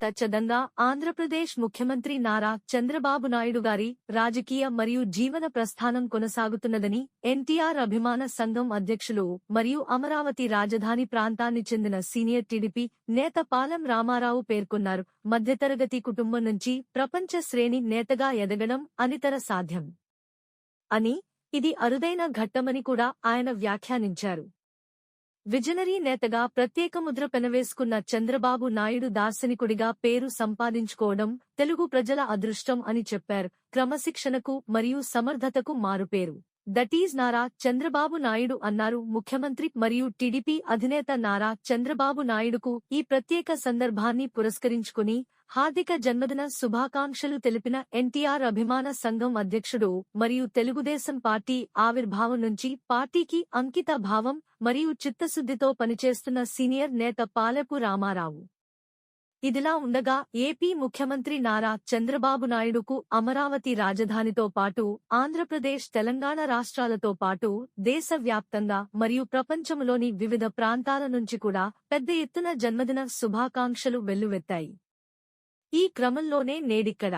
తచ్చదంగా ఆంధ్రప్రదేశ్ ముఖ్యమంత్రి నారా చంద్రబాబు నాయుడు గారి రాజకీయ మరియు జీవన ప్రస్థానం కొనసాగుతున్నదని ఎన్టీఆర్ అభిమాన సంఘం అధ్యక్షులు మరియు అమరావతి రాజధాని ప్రాంతాన్ని చెందిన సీనియర్ టీడీపీ నేత పాలం రామారావు పేర్కొన్నారు. మధ్యతరగతి కుటుంబం నుంచి ప్రపంచ శ్రేణి నేతగా ఎదగడం అనితర సాధ్యం అని ఇది అరుదైన ఘట్టమని కూడా ఆయన వ్యాఖ్యానించారు. విజనరీ నేతగా ప్రత్యేక ముద్ర పెనవేసుకున్న చంద్రబాబు నాయుడు దార్శనికుడిగా పేరు సంపాదించుకోవడం తెలుగు ప్రజల అదృష్టం అని చెప్పారు. క్రమశిక్షణకు మరియు సమర్థతకు మారుపేరు. దటీజ్ నారా చంద్రబాబు నాయుడు అన్నారు ముఖ్యమంత్రి మరియు టీడీపీ అధినేత నారా చంద్రబాబు నాయుడుకు ఈ ప్రత్యేక సందర్భాన్ని పురస్కరించుకుని హార్దిక జన్మదిన శుభాకాంక్షలు తెలిపిన ఎన్టీఆర్ అభిమాన సంఘం అధ్యక్షుడు మరియు తెలుగుదేశం పార్టీ ఆవిర్భావం నుంచి పార్టీకి అంకిత భావం మరియు చిత్తశుద్ధితో పనిచేస్తున్న సీనియర్ నేత పాలెపు రామారావు. ఇదిలా ఉండగా ఏపీ ముఖ్యమంత్రి నారా చంద్రబాబు నాయుడుకు అమరావతి రాజధానితో పాటు ఆంధ్రప్రదేశ్ తెలంగాణ రాష్ట్రాలతో పాటు దేశవ్యాప్తంగా మరియు ప్రపంచంలోని వివిధ ప్రాంతాల నుంచి కూడా పెద్ద ఎత్తున జన్మదిన శుభాకాంక్షలు వెల్లువెత్తాయి. ఈ క్రమంలోనే నేడిక్కడ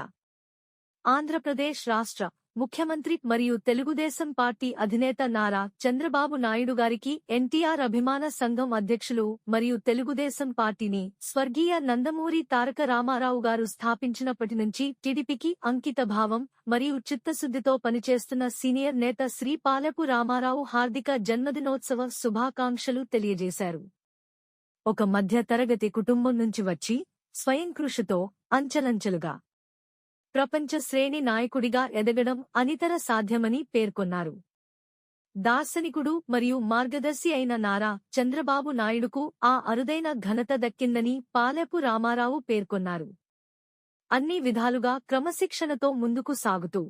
ఆంధ్రప్రదేశ్ రాష్ట్ర ముఖ్యమంత్రి మరియు తెలుగుదేశం పార్టీ అధినేత నారా చంద్రబాబు నాయుడు గారికి ఎన్టీఆర్ అభిమాన సంఘం అధ్యక్షులు మరియు తెలుగుదేశం పార్టీని స్వర్గీయ నందమూరి తారక రామారావు గారు స్థాపించినప్పటి నుంచి టీడీపీకి అంకిత భావం మరియు చిత్తశుద్ధితో పనిచేస్తున్న సీనియర్ నేత శ్రీ పాలపు రామారావు హార్దిక జన్మదినోత్సవ శుభాకాంక్షలు తెలియజేశారు. ఒక మధ్య తరగతి కుటుంబం నుంచి వచ్చి స్వయం కృషితో ప్రపంచ శ్రేణి నాయకుడిగా ఎదగడం అనితర సాధ్యమని పేర్కొన్నారు. దార్శనికుడు మరియు మార్గదర్శి అయిన నారా చంద్రబాబు నాయుడుకు ఆ అరుదైన ఘనత దక్కిందని పాలెపు రామారావు పేర్కొన్నారు. అన్ని విధాలుగా క్రమశిక్షణతో ముందుకు సాగుతూ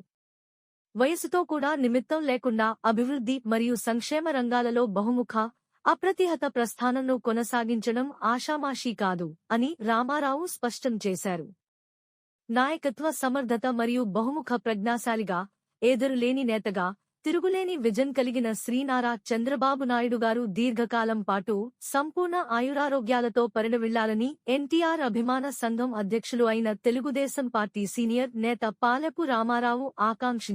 వయసుతో కూడా నిమిత్తం లేకుండా అభివృద్ధి మరియు సంక్షేమ రంగాలలో బహుముఖ అప్రతిహత ప్రస్థానంను కొనసాగించడం ఆషామాషీ కాదు అని రామారావు స్పష్టం చేశారు. నాయకత్వ సమర్థత మరియు బహుముఖ ప్రజ్ఞాశాలిగా ఎదురులేని నేతగా తిరుగులేని విజన్ కలిగిన శ్రీనారా చంద్రబాబు నాయుడు గారు దీర్ఘకాలం పాటు సంపూర్ణ ఆయురారోగ్యాలతో పరిణవిళ్ళాలని ఎన్టీఆర్ అభిమాన సంఘం అధ్యక్షులు అయిన తెలుగుదేశం పార్టీ సీనియర్ నేత పాలపు రామారావు ఆకాంక్షించారు.